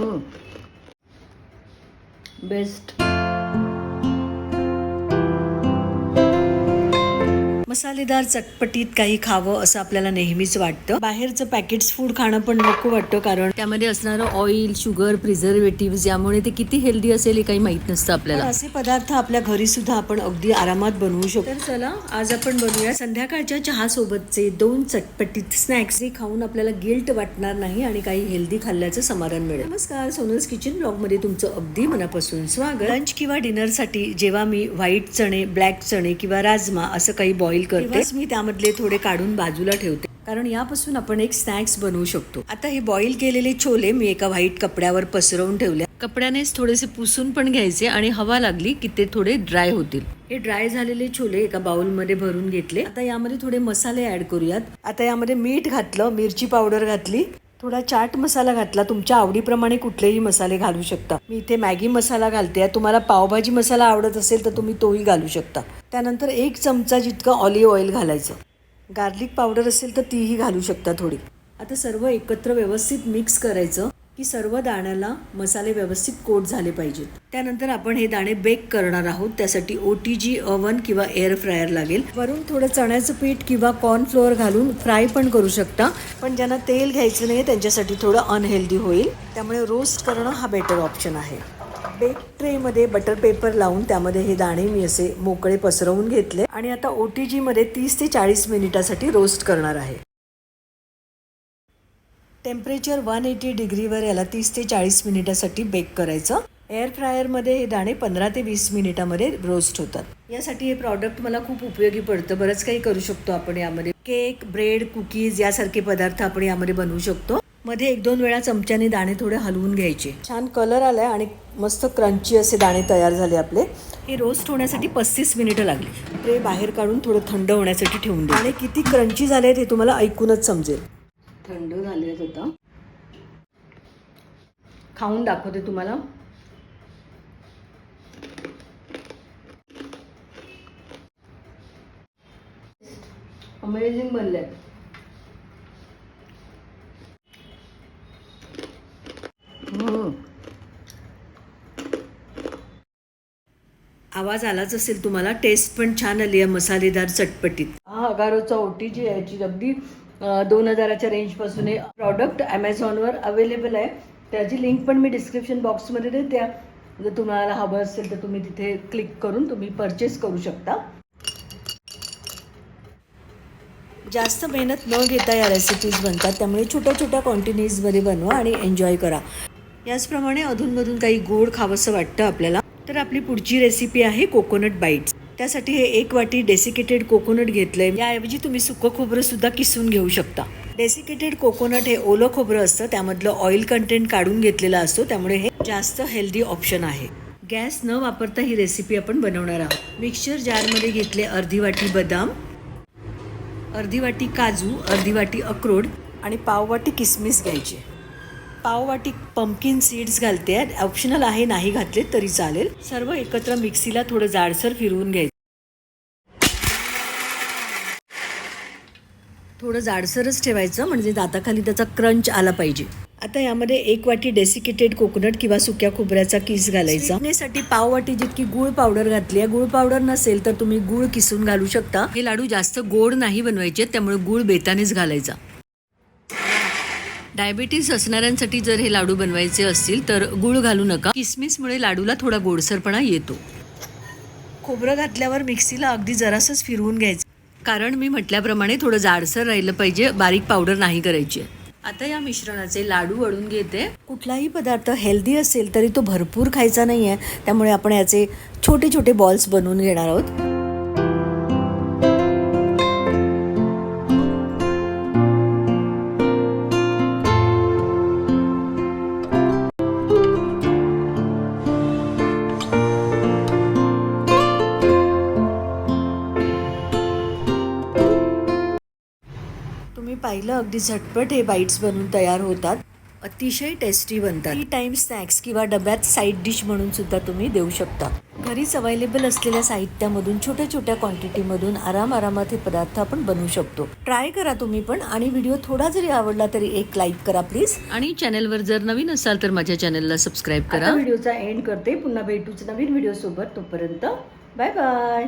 Mm. best. मसालेदार चटपटीत काही खावं असं आपल्याला नेहमीच वाटतं. बाहेरचं पॅकेट्स फूड खाणं पण नको वाटतं कारण त्यामध्ये असणारं ऑइल शुगर प्रिझर्वेटिव्ह यामुळे ते किती हेल्दी असेल हे काही माहीत नसतं आपल्याला. असे पदार्थ आपल्या घरी सुद्धा आपण अगदी आरामात बनवू शकतो. तर चला आज आपण बनवूया संध्याकाळच्या चहा सोबतचे दोन चटपटीत स्नॅक्स जे खाऊन आपल्याला गिल्ट वाटणार नाही आणि काही हेल्दी खाल्ल्याचं समाधान मिळेल. नमस्कार सोनल्स किचन ब्लॉगमध्ये तुमचं अगदी मनापासून स्वागत. लंच किंवा डिनरसाठी जेव्हा मी व्हाईट चणे ब्लॅक चणे किंवा राजमा असं काही बॉईल करते. मी त्यामधले थोडे काढून बाजूला ठेवते. कारण यापासून आपण एक स्नॅक्स बनवू शकतो. आता हे बॉईल केलेले छोले मी एका व्हाईट कपड्यावर पसरवून ठेवले. कपड्यानेच थोडेसे पुसून पण घ्यायचे आणि हवा लागली की ते थोडे ड्राय होतील. हे ड्राय झालेले छोले एका बाउलमध्ये भरून घेतले. आता यामध्ये थोडे मसाले ऍड करूयात. आता यामध्ये मीठ घातलं मिरची पावडर घातली. थोडा चाट मसाला घातला. तुमच्या आवडीप्रमाणे कुठलेही मसाले घालू शकता. मी इथे मॅगी मसाला घालते. तुम्हाला पावभाजी मसाला आवडत असेल तर तुम्ही तोही घालू शकता. त्यानंतर एक चमचा जितकं ऑलिव्ह ऑइल घालायचं. गार्लिक पावडर असेल तर तीही घालू शकता थोडी. आता सर्व एकत्र व्यवस्थित मिक्स करायचं. की सर्व दाण्याला मसाले व्यवस्थित कोट झाले पाहिजेत. त्यानंतर आपण हे दाणे बेक करणार आहोत. त्यासाठी ओ टी जी अवन किंवा एअर फ्रायर लागेल. वरून थोडं चण्याचं पीठ किंवा कॉर्न फ्लोअर घालून फ्राय पण करू शकता. पण ज्यांना तेल घ्यायचं नाही त्यांच्यासाठी थोडं अनहेल्दी होईल. त्यामुळे रोस्ट करणं हा बेटर ऑप्शन आहे. बेक ट्रेमध्ये बटर पेपर लावून त्यामध्ये हे दाणे मी असे मोकळे पसरवून घेतले. आणि आता ओ टी जीमध्ये तीस ते चाळीस मिनिटासाठी रोस्ट करणार आहे. टेम्परेचर वन एटी डिग्रीवर याला तीस ते चाळीस मिनिटासाठी बेक करायचं. एअर फ्रायरमध्ये हे दाणे पंधरा ते वीस मिनिटामध्ये रोस्ट होतात. यासाठी हे प्रॉडक्ट मला खूप उपयोगी पडतं. बरंच काही करू शकतो आपण यामध्ये. केक ब्रेड कुकीज यासारखे पदार्थ आपण यामध्ये बनवू शकतो. मध्ये एक दोन वेळा चमच्याने दाणे थोडे हलवून घ्यायचे. छान कलर आलाय आणि मस्त क्रंची असे दाणे तयार झाले आपले. हे रोस्ट होण्यासाठी पस्तीस मिनिटं लागली. ते बाहेर काढून थोडं थंड होण्यासाठी ठेवून दे आणि किती क्रंची झाले हे तुम्हाला ऐकूनच समजेल. थंड झाले होतं. खाऊन दाखवते तुम्हाला. अमेझिंग बनले हो. आवाज आलाच असेल तुम्हाला टेस्ट पण छान आली आहे मसालेदार चटपटीत. हा अगारोचा ओटी जी आहे याची अगदी दोन हजाराच्या रेंजपासून हे प्रॉडक्ट ॲमेझॉनवर अवेलेबल आहे. त्याची लिंक पण मी डिस्क्रिप्शन बॉक्समध्ये देते. जर तुम्हाला हवं असेल तर तुम्ही तिथे क्लिक करून तुम्ही परचेस करू शकता. जास्त मेहनत न घेता या रेसिपीज बनतात. त्यामुळे छोट्या छोट्या क्वांटिटीजमध्ये बनवा आणि एन्जॉय करा. याचप्रमाणे अधूनमधून काही गोड खावंसं वाटतं आपल्याला. तर आपली पुढची रेसिपी आहे कोकोनट बाईट्स त्यासाठी हे एक वाटी डेसिकेटेड कोकोनट घेतलंय. याऐवजी तुम्ही सुकं खोबरं सुद्धा किसून घेऊ शकता. डेसिकेटेड कोकोनट हे ओलं खोबरं असतं त्यामधलं ऑइल कंटेंट काढून घेतलेलं असतो त्यामुळे हे जास्त हेल्दी ऑप्शन आहे. गॅस न वापरता ही रेसिपी आपण बनवणार आहोत. मिक्सचर जारमध्ये घेतले अर्धी वाटी बदाम अर्धी वाटी काजू अर्धी वाटी अक्रोड आणि पाववाटी किसमिस घ्यायचे. पाववाटी पंपकिन सीड्स घालते ऑप्शनल आहे नाही घातले तरी चालेल. सर्व एकत्र मिक्सीला थोडं जाडसर फिरवून घ्यायचं. थोडं जाडसरच ठेवायचं म्हणजे दाताखाली त्याचा क्रंच आला पाहिजे. आता यामध्ये एक वाटी डेसिकेटेड कोकोनट किंवा सुक्या खोबऱ्याचा किस घालायचा. साठी पाव वाटी जितकी गुळ पावडर घातली आहे. गुळ पावडर नसेल तर तुम्ही गुळ किसून घालू शकता. हे लाडू जास्त गोड नाही बनवायचे त्यामुळे गुळ बेतानेच घालायचा. डायबिटीस असणाऱ्यांसाठी जर हे लाडू बनवायचे असतील तर गुळ घालू नका. किसमिसमुळे लाडूला थोडा गोडसरपणा येतो. खोबरं घातल्यावर मिक्सीला अगदी जरासंच फिरवून घ्यायचं. कारण मी म्हटल्याप्रमाणे थोडं जाडसर राहिलं पाहिजे बारीक पावडर नाही करायची. आता या मिश्रणाचे लाडू वळून घेते. कुठलाही पदार्थ हेल्दी असेल तरी तो भरपूर खायचा नाही आहे त्यामुळे आपण याचे छोटे छोटे बॉल्स बनवून घेणार आहोत. तुम्ही पाहिलं अगदी झटपट हे बाईट्स बनवून तयार होतात. अतिशय टेस्टी बनतात. टी टाइम स्नॅक्स किंवा डब्यात साईड डिश म्हणून सुद्धा तुम्ही देऊ शकता. घरीच अवेलेबल असलेल्या साहित्यामधून छोट्या छोट्या क्वांटिटीमधून आराम आरामात हे पदार्थ आपण बनवू शकतो. ट्राय करा तुम्ही पण आणि व्हिडिओ थोडा जरी आवडला तरी एक लाईक करा प्लीज आणि चॅनलवर जर नवीन असाल तर माझ्या चॅनलला सबस्क्राईब करा. व्हिडिओचा एंड करते. पुन्हा भेटूच नवीन व्हिडिओ सोबत तोपर्यंत. Bye bye